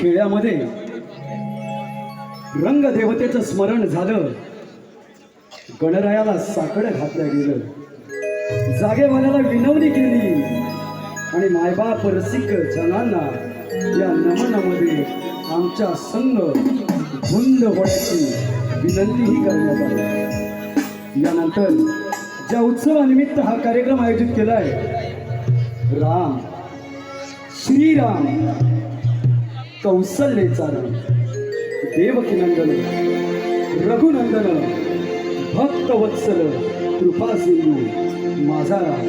खेळ्यामध्ये रंगदेवतेचं स्मरण झालं. गणरायाला साकडं घातलं गेलं. जागेवाल्याला विनवणी केली. आणि मायबाप रसिक जनांना या नमनामध्ये आमच्या संघ धुंद होण्याची विनंतीही करण्यात आली. यानंतर ज्या उत्सवानिमित्त हा कार्यक्रम आयोजित केलाय राम श्रीराम कौसल्येचा रण देवकीनंदन रघुनंदन भक्तवत्सल कृपा सिंधू माझा राम.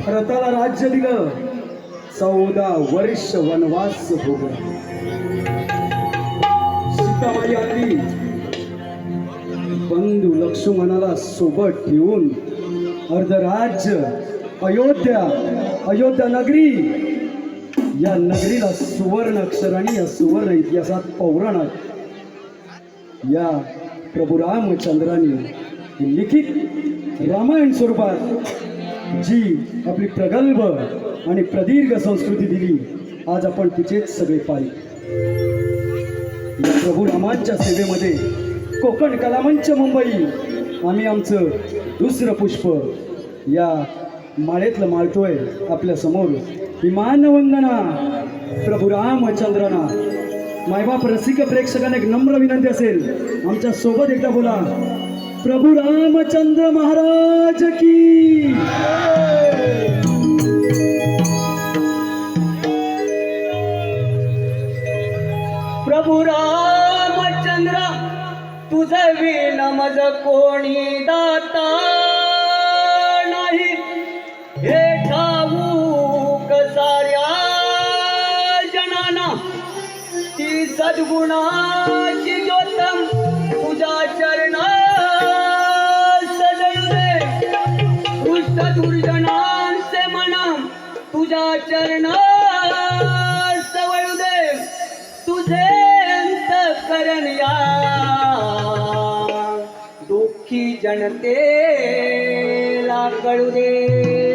भरताला राज्य दिलं चौदा वर्ष वनवास भोगला. सीताबाई आली. बंधू लक्ष्मणाला सोबत ठेवून अर्धराज्य अयोध्या अयोध्या नगरी या नगरीला सुवर्ण अक्षराने या सुवर्ण इतिहासात पौराणिक या प्रभू रामचंद्राने लिखित रामायण स्वरूपात जी आपली प्रगल्भ आणि प्रदीर्घ संस्कृती दिली आज आपण तिचेच सगळे पाहिजे या प्रभू रामांच्या सेवेमध्ये कोकण कलामंच मुंबई आम्ही आमचं दुसरं पुष्प या माळेतलं माळतोय आपल्यासमोर विमानवंदना प्रभू रामचंद्रना. मायबाप रसिक प्रेक्षकांना एक नम्र विनंती असेल. आमच्यासोबत एकदा बोला. प्रभू रामचंद्र महाराज की. प्रभु रामचंद्र तुझ विनमज कोणी दाता नाही. हे सद्गुणाची ज्योतम तुझ्या चरणा सजळू दे दुष्ट दुर्जनांचे मनम तुझ्या चरणा सवळू दे तुझे अंतकरण या दुःखी जनतेला कळू दे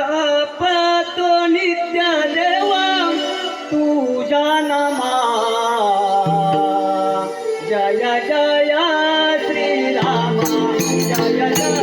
जपतो नित्य देवा तुझ्या नमा जय जय श्रीराम. जय जय.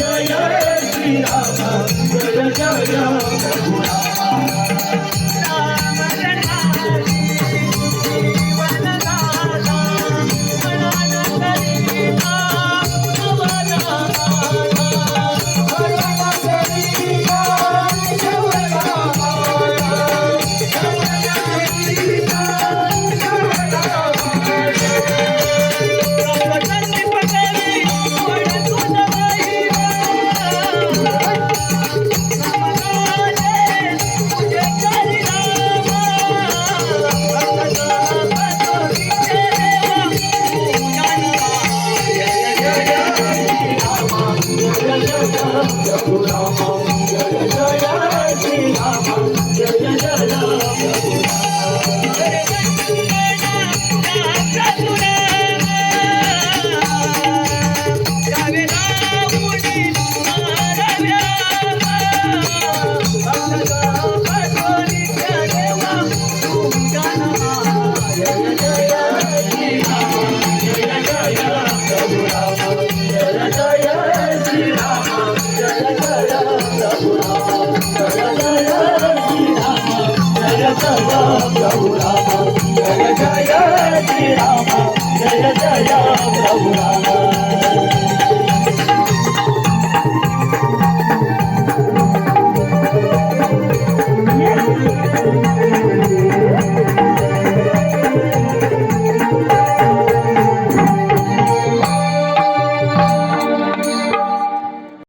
जय श्री राम जय जय रघुराम